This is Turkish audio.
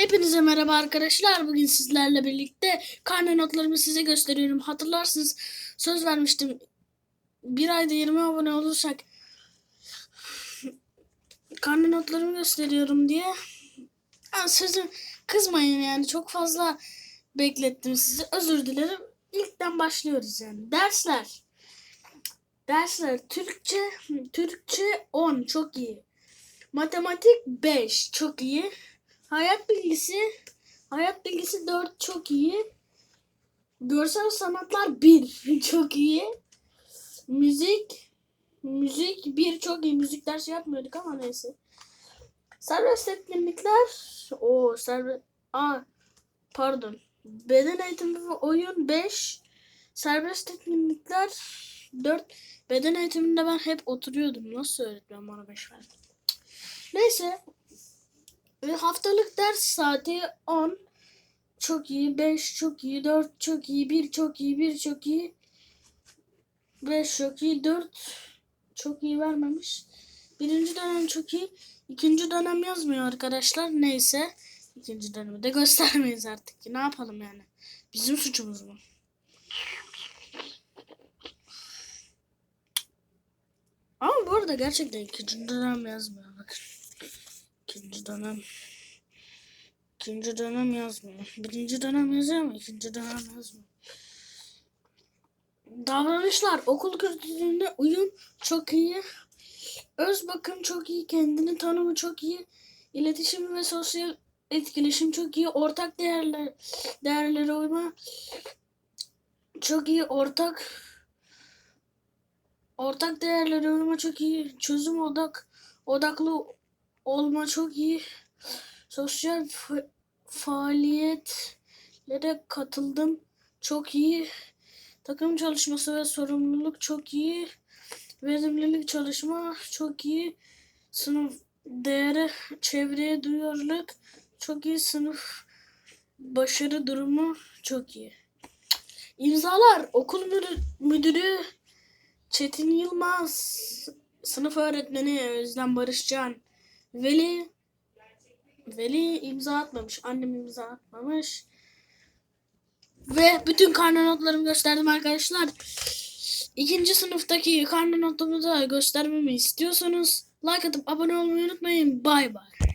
Hepinize merhaba arkadaşlar. Bugün sizlerle birlikte karne notlarımı size gösteriyorum. Hatırlarsınız söz vermiştim. Bir ayda 20 abone olursak karne notlarımı gösteriyorum diye. Ha, sözüm kızmayın yani çok fazla beklettim sizi. Özür dilerim. İlkten başlıyoruz yani. Dersler. Dersler Türkçe Türkçe 10 çok iyi. Matematik 5 çok iyi. Hayat bilgisi hayat bilgisi 4 çok iyi. Görsel sanatlar 1 çok iyi. Müzik müzik 1 çok iyi. Müzik dersi yapmıyorduk ama neyse. Serbest etkinlikler o serbest Aa, pardon. Beden eğitimi ve oyun 5. Serbest etkinlikler 4. Beden eğitiminde ben hep oturuyordum. Nasıl öğretmen bana 5 verdi? Neyse. Ve haftalık ders saati 10. Çok iyi. 5 çok iyi. 4 çok iyi. 1 çok iyi. 1 çok iyi. 5 çok iyi. 4 çok iyi vermemiş. Birinci dönem çok iyi. İkinci dönem yazmıyor arkadaşlar. Neyse. İkinci dönemi de göstermeyiz artık. Ne yapalım yani? Bizim suçumuz mu? Ama bu arada gerçekten ikinci dönem yazmıyor. Bakın. İkinci dönem. İkinci dönem yazmıyor. Birinci dönem yazıyor ama ikinci dönem yazmıyor. Davranışlar okul kültürüne uyum çok iyi. Öz bakım çok iyi. Kendini tanımı çok iyi. İletişim ve sosyal etkileşim çok iyi. Ortak değerler değerlere uyma çok iyi. Ortak ortak değerlere uyma çok iyi. Çözüm odak odaklı olma çok iyi. Sosyal fa- faaliyetlere katıldım. Çok iyi. Takım çalışması ve sorumluluk çok iyi. Verimlilik çalışma çok iyi. Sınıf değeri, çevreye duyarlılık çok iyi. Sınıf başarı durumu çok iyi. İmzalar okul müdü- müdürü Çetin Yılmaz, sınıf öğretmeni Özlem Barışcan, Veli Veli imza atmamış. Annem imza atmamış. Ve bütün karne notlarımı gösterdim arkadaşlar. İkinci sınıftaki karne notumu da göstermemi istiyorsanız like atıp abone olmayı unutmayın. Bay bay.